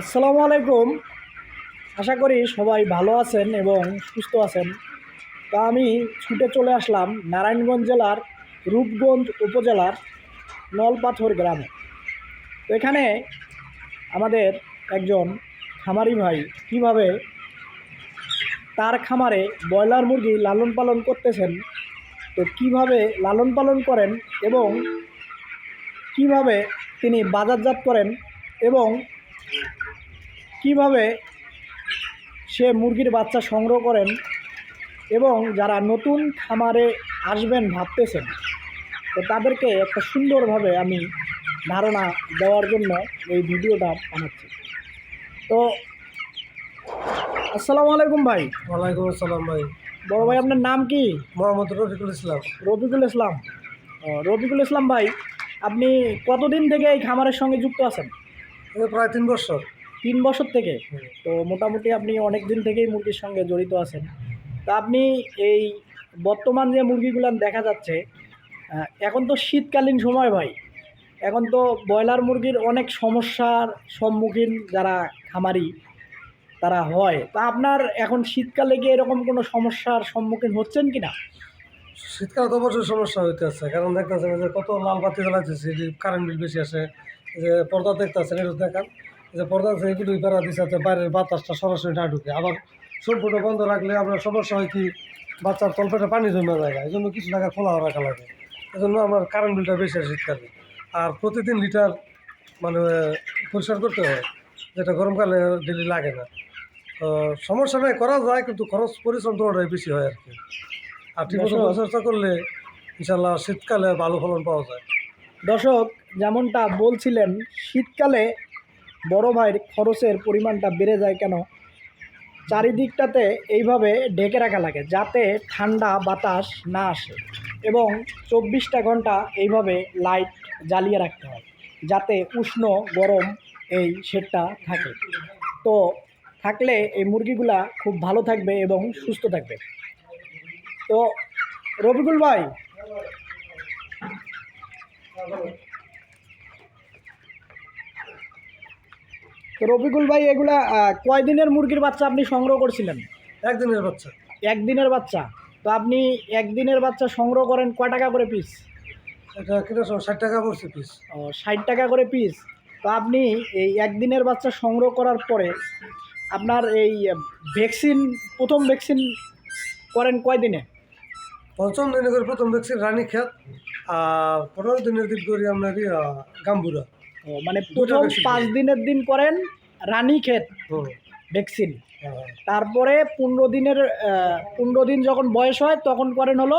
আসসালামু আলাইকুম। আশা করি সবাই ভালো আছেন এবং সুস্থ আছেন। তা আমি ছুটে চলে আসলাম নারায়ণগঞ্জ জেলার রূপগঞ্জ উপজেলার নলপাথর গ্রামে। এখানে আমাদের একজন খামারি ভাই কীভাবে তার খামারে ব্রয়লার মুরগি লালন পালন করতেছেন, তো কীভাবে লালন পালন করেন এবং কীভাবে তিনি বাজারজাত করেন এবং কীভাবে সে মুরগির বাচ্চা সংগ্রহ করেন এবং যারা নতুন খামারে আসবেন ভাবতেছেন তো তাদেরকে একটা সুন্দরভাবে আমি ধারণা দেওয়ার জন্য এই ভিডিওটা বানাচ্ছি। তো আসসালামু আলাইকুম ভাই। ওয়ালাইকুম আসসালাম ভাই। বড় ভাই আপনার নাম কি? মোহাম্মদ রফিকুল ইসলাম। রফিকুল ইসলাম। ও, রবিকুল ইসলাম ভাই আপনি কতদিন থেকে এই খামারের সঙ্গে যুক্ত আছেন? প্রায় তিন বছর। তিন বছর থেকে তো মোটামুটি আপনি অনেক দিন থেকেই মুরগির সঙ্গে জড়িত আছেন। তা আপনি এই বর্তমান যে মুরগিগুলো দেখা যাচ্ছে এখন তো শীতকালীন সময় ভাই। এখন তো ব্রয়লার মুরগির অনেক সমস্যার সম্মুখীন যারা খামারি, তারা হয়। তা আপনার এখন শীতকালে গিয়ে এরকম কোনো সমস্যার সম্মুখীন হচ্ছেন কি না শীতকালে তো অবশ্যই সমস্যা হইতে আছে কারণ দেখতেছেন যে কত লাল বাতি জ্বালাইতেছে কারেন্ট বিল বেশি আসে, যে পর্দা দেখতেছেন, এটা দেখান। যে পর্দা আছে এগুলো বেড়া দিচ্ছে যাতে বাইরের বাতাসটা সরাসরি না ঢুকে। আবার সম্পূর্ণ বন্ধ রাখলে আপনার সমস্যা হয় কি বাচ্চার তলপেটে পানি জমে যায় এই জন্য কিছু টাকা খোলা রাখা লাগে। এই জন্য আমার কারেন্ট বিলটা বেশি আসে শীতকালে। আর প্রতিদিন লিটার মানে পরিষ্কার করতে হয় যেটা গরমকালে ডেলি লাগে না। তো সমস্যা নাই করা যায় কিন্তু খরচ পরিশ্রম দুটোটাই বেশি হয় আর কি। আর ঠিক মতো পরিচর্যা করলে ইনশাল্লাহ শীতকালে ভালো ফলন পাওয়া যায়। দর্শক যেমনটা বলছিলেন শীতকালে বড় ভাইয়ের খরচের পরিমাণটা বেড়ে যায় কেন? চারিদিকটাতে এইভাবে ঢেকে রাখা লাগে যাতে ঠান্ডা বাতাস না আসে এবং চব্বিশটা ঘণ্টা এইভাবে লাইট জ্বালিয়ে রাখতে হয় যাতে উষ্ণ গরম এই শেডটা থাকে। তো থাকলে এই মুরগিগুলা খুব ভালো থাকবে এবং সুস্থ থাকবে। তো রবিকুল ভাই তো রবিকুল ভাই এগুলা কয়দিনের মুরগির বাচ্চা আপনি সংগ্রহ করছিলেন? একদিনের বাচ্চা। একদিনের বাচ্চা? তো আপনি একদিনের বাচ্চা সংগ্রহ করেন কয় টাকা করে পিস এটা কিনা ষাট টাকা পড়ছে পিস ও ষাট টাকা করে পিস তো আপনি এই একদিনের বাচ্চা সংগ্রহ করার পরে আপনার এই ভ্যাকসিন প্রথম ভ্যাকসিন করেন কয় দিনে পঞ্চম দিনে করে প্রথম ভ্যাকসিন রানী খেত আর পনেরো দিনের দিন করি আপনার গাম্বুরা। মানে প্রথম পাঁচ দিনের দিন করেন রানী ক্ষেত ভ্যাকসিন। তারপরে পনেরো দিনের পনেরো দিন যখন বয়স হয় তখন করেন হলো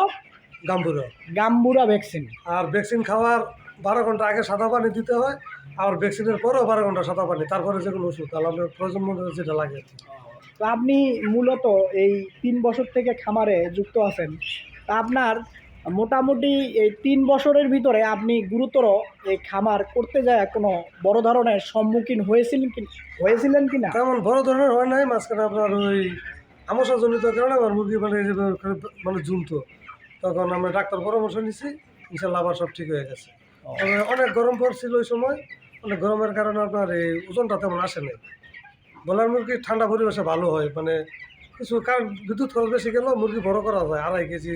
গাম্বুরা গাম্বুরা ভ্যাকসিন। আর ভ্যাকসিন খাওয়ার বারো ঘণ্টা আগে সাদা পানি দিতে হয় আর ভ্যাকসিনের পরেও বারো ঘণ্টা সাদা পানি তারপরে যেগুলো ওষুধ তাহলে আপনার প্রয়োজন মতো যেটা লাগে। তো আপনি মূলত এই তিন বছর থেকে খামারে যুক্ত আছেন তা আপনার মোটামুটি এই তিন বছরের ভিতরে আপনি গুরুতর এই খামার করতে যায় কোনো বড় ধরনের সম্মুখীন হয়েছিলেন কি হয়েছিলেন কি না তেমন বড় ধরনের হয় নাই মাঝখানে আপনার ওই আমসা জনিত কারণে আমার মুরগি মানে মানে জুমতো তখন আমরা ডাক্তার পরামর্শ নিছি ইনশাল্লাহ আবার সব ঠিক হয়ে গেছে। অনেক গরম পড়ছিল ওই সময় অনেক গরমের কারণে আপনার এই ওজনটা তেমন আসে নাই। বলার মুরগি ঠান্ডা পরিবেশে ভালো হয় মানে কিছু কারণ বিদ্যুৎ খরচ বেশি গেলেও মুরগি বড় করা যায় আড়াই কেজি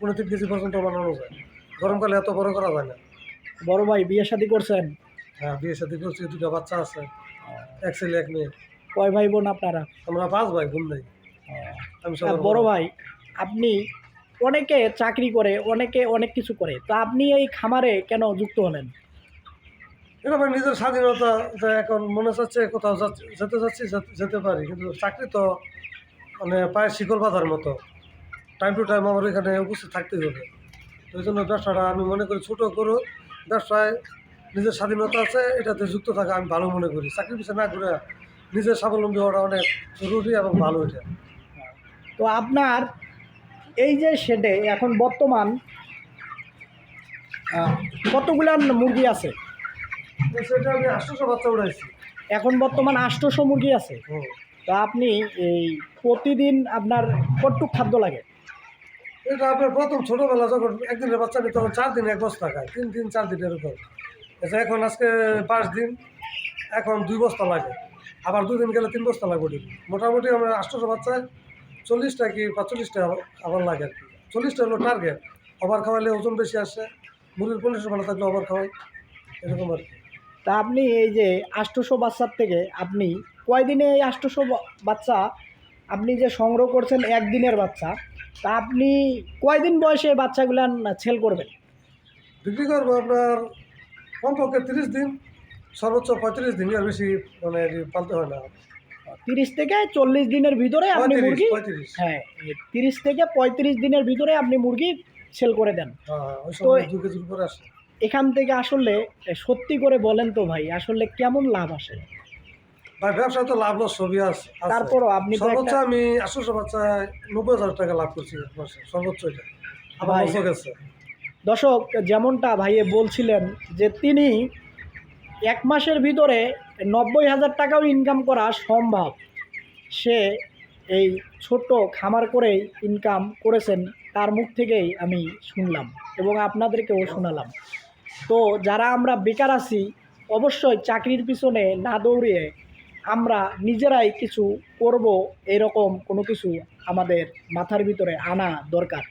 তিন কেজি পর্যন্ত বানানো যায় গরমকালে এত বড় করা যায় না। বড় ভাই বিয়ে শাদী করছেন? হ্যাঁ বিয়ে সাথে করছি দুটো বাচ্চা আছে এক ছেলে এক মেয়ে। কয় ভাই বোন আপনারা? আমরা পাঁচ ভাই বোন নাই। আমি বড় ভাই আপনি অনেকে চাকরি করে অনেকে অনেক কিছু করে তো আপনি এই খামারে কেন যুক্ত হলেন? এটা আমার নিজের স্বাধীনতা যে এখন মনে চাচ্ছে কোথাও যেতে যাচ্ছি যেতে- যেতে পারি কিন্তু চাকরি তো মানে পায়ের শিকল বাঁধার মতো। টাইম টু টাইম আমার এখানে উপস্থিত থাকতেই হবে। ওই জন্য ব্যবসাটা আমি মনে করি ছোটো করো ব্যবসায় নিজের স্বাধীনতা আছে এটাতে যুক্ত থাকা আমি ভালো মনে করি। চাকরি পিছিয়ে না ঘুরে নিজের স্বাবলম্বী হওয়াটা অনেক জরুরি এবং ভালো এটা। তো আপনার এই যে শেডে এখন বর্তমান কতগুলান মুরগি আছে? সেটা আমি আষ্টশো বাচ্চা উড়াইছি। এখন বর্তমান আষ্টশো মুরগি আছে। তো আপনি এই প্রতিদিন আপনার কটুক খাদ্য লাগে? এটা আপনার প্রথম ছোটোবেলা যখন একদিনের বাচ্চা নিয়ে তখন চার দিন এক বস্তা খায় তিন দিন চার দিন এরকম এটা এখন আজকে পাঁচ দিন, এখন দুই বস্তা লাগে। আবার দুদিন গেলে তিন বস্তা লাগবে ডিম। মোটামুটি আমরা আটশোশো বাচ্চায় চল্লিশটা কি পাঁচচল্লিশটা আবার লাগে আর কি। চল্লিশটা হলো টার্গেট ওভার খাওয়ালে ওজন বেশি আসে, মুরগির কন্ডিশন ভালো থাকলে ওভার খাওয়াই, এরকম আর কি। তা আপনি এই যে আষ্টশো বাচ্চার থেকে আপনি কয়দিনে এই আষ্টশো বাচ্চা আপনি যে সংগ্রহ করছেন একদিনের বাচ্চা তা আপনি কয়দিন বয়সে এই বাচ্চাগুলো ছেল করবেন? বিক্রি করব আপনার কমপক্ষে তিরিশ দিন সর্বোচ্চ পঁয়ত্রিশ দিন আর বেশি মানে পালতে হয় না। তিরিশ থেকে চল্লিশ দিনের ভিতরে আপনি মুরগি হ্যাঁ তিরিশ থেকে পঁয়ত্রিশ দিনের ভিতরে আপনি মুরগি সেল করে দেন। হ্যাঁ তো- আসে। এখান থেকে আসলে সত্যি করে বলেন তো ভাই আসলে কেমন লাভ আসে? ভাই ব্যবসা তো লাভ লস সবই আছে। তারপরও আপনি সর্বোচ্চ আমি আটশোশো বাচ্চায় নব্বই হাজার টাকা লাভ করছি সর্বোচ্চ এটা। গেছে। দর্শক যেমনটা ভাইয়ে বলছিলেন যে তিনি এক মাসের ভিতরে নব্বই হাজার টাকাও ইনকাম করা সম্ভব। সে এই ছোট খামার করেই ইনকাম করেছেন তার মুখ থেকেই আমি শুনলাম এবং আপনাদেরকেও শোনালাম। তো যারা আমরা বেকার আছি অবশ্যই চাকরির পিছনে না দৌড়িয়ে আমরা নিজেরাই কিছু করব এরকম কোনো কিছু আমাদের মাথার ভিতরে আনা দরকার।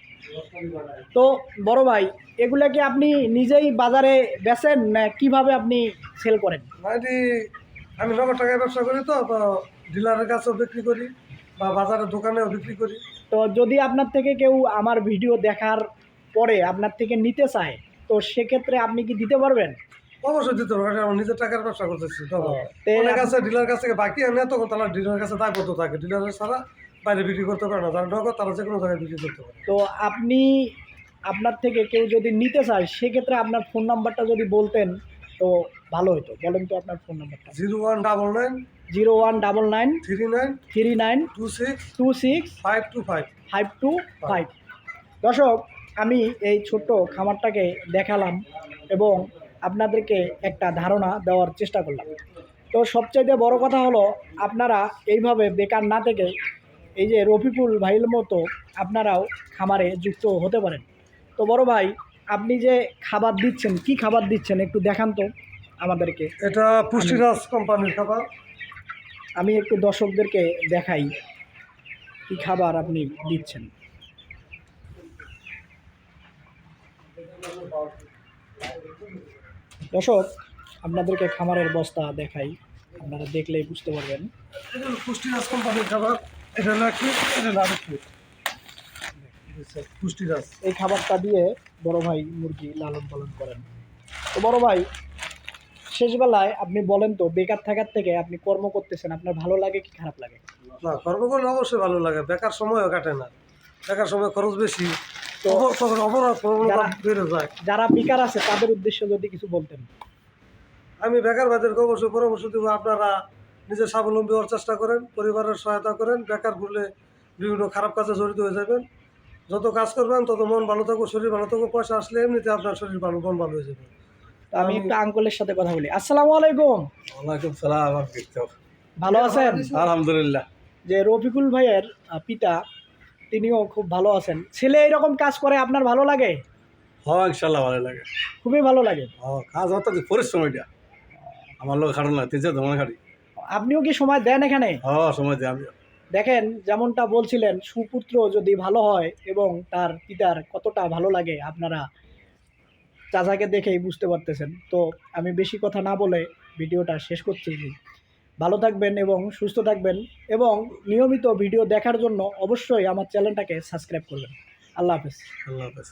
তো বড় ভাই এগুলা কি আপনি নিজেই বাজারে বেচেন না কীভাবে আপনি সেল করেন? আমি নগদ টাকায় ব্যবসা করি তো তো ডিলারের কাছেও বিক্রি করি বা বাজারের দোকানেও বিক্রি করি। তো যদি আপনার থেকে কেউ আমার ভিডিও দেখার পরে আপনার থেকে নিতে চায় তো সেক্ষেত্রে আপনি কি দিতে পারবেন? অবশ্যই দিতে পারব আমার নিজের টাকার ব্যবসা করতেছি অনেক আছে ডিলার কাছ থেকে বাকি আনে তখন তারা ডিলারের কাছে দায়বদ্ধ থাকে ডিলারের ছাড়া বাইরে বিক্রি করতে পারে না যারা নগদ তারা যে কোনো জায়গায় বিক্রি করতে পারে। তো আপনি আপনার থেকে কেউ যদি নিতে চায় সেক্ষেত্রে আপনার ফোন নাম্বারটা যদি বলতেন তো ভালো হতো বলেন তো আপনার ফোন নাম্বারটা zero one double nine zero one double nine three nine three nine two six two six five two five five two five. দর্শক আমি এই ছোট্ট খামারটাকে দেখালাম এবং আপনাদেরকে একটা ধারণা দেওয়ার চেষ্টা করলাম। তো সবচাইতে বড় কথা হলো আপনারা এইভাবে বেকার না থেকে এই যে রফিকুল ভাইয়ের মতো আপনারাও খামারে যুক্ত হতে পারেন। তো বড় ভাই আপনি যে খাবার দিচ্ছেন কি খাবার দিচ্ছেন একটু দেখান তো আমাদেরকে। এটা পুষ্টিরাজ কোম্পানির খাবার। আমি একটু দর্শকদেরকে দেখাই কি খাবার আপনি দিচ্ছেন। দর্শক, আপনাদেরকে খামারের বস্তা দেখাই। আপনারা দেখলেই বুঝতে পারবেন। পুষ্টিরাজ কোম্পানির খাবার এই খাবারটা দিয়ে বড় ভাই মুরগি লালন পালন করেন। তো বড় ভাই, শেষবেলায় আপনি বলেন তো, বেকার থাকার থেকে আপনি কর্ম করতেছেন, আপনার ভালো লাগে কি খারাপ লাগে? না, কর্ম করলে অবশ্যই ভালো লাগে। বেকার সময়ও কাটে না। বেকার সময় খরচ বেশি। তো তখন অপরাধ যারা- বেড়ে যায়। যারা বেকার আছে তাদের উদ্দেশ্যে যদি কিছু বলতেন। আমি বেকার ভাইদেরকে অবশ্যই পরামর্শ দেবো আপনারা নিজে স্বাবলম্বী হওয়ার চেষ্টা করেন পরিবারের সহায়তা করেন বেকার ঘুরলে বিভিন্ন খারাপ কাজে জড়িত হয়ে যাবেন। যত কাজ করবেন তত মন ভালো থাকবে শরীর ভালো থাকবে পয়সা আসলে এমনিতে আপনার শরীর ভালো মন ভালো হয়ে যাবে। আমি একটা আঙ্কলের সাথে কথা বলি। আসসালামু আলাইকুম। ওয়ালাইকুম সালাম ভালো আছেন? আলহামদুলিল্লাহ। যে রফিকুল ভাইয়ের পিতা তিনিও খুব ভালো আছেন। ছেলে এরকম কাজ করে আপনার ভালো লাগে? হ্যাঁ ইনশাল্লাহ ভালো লাগে। খুবই ভালো লাগে। হ্যাঁ কাজ হতো পরিশ্রম এটা। আমার লোক খাটো না তিনশো খাটি আপনিও কি সময় দেন এখানে? হ্যাঁ সময় আমি দেখেন যেমনটা বলছিলেন সুপুত্র যদি ভালো হয় এবং তার পিতার কতটা ভালো লাগে আপনারা চাচাকে দেখেই বুঝতে পারতেছেন। তো আমি বেশি কথা না বলে ভিডিওটা শেষ করছি। ভালো থাকবেন এবং সুস্থ থাকবেন এবং নিয়মিত ভিডিও দেখার জন্য অবশ্যই আমার চ্যানেলটাকে সাবস্ক্রাইব করবেন। আল্লাহ হাফেজ। আল্লাহ হাফেজ।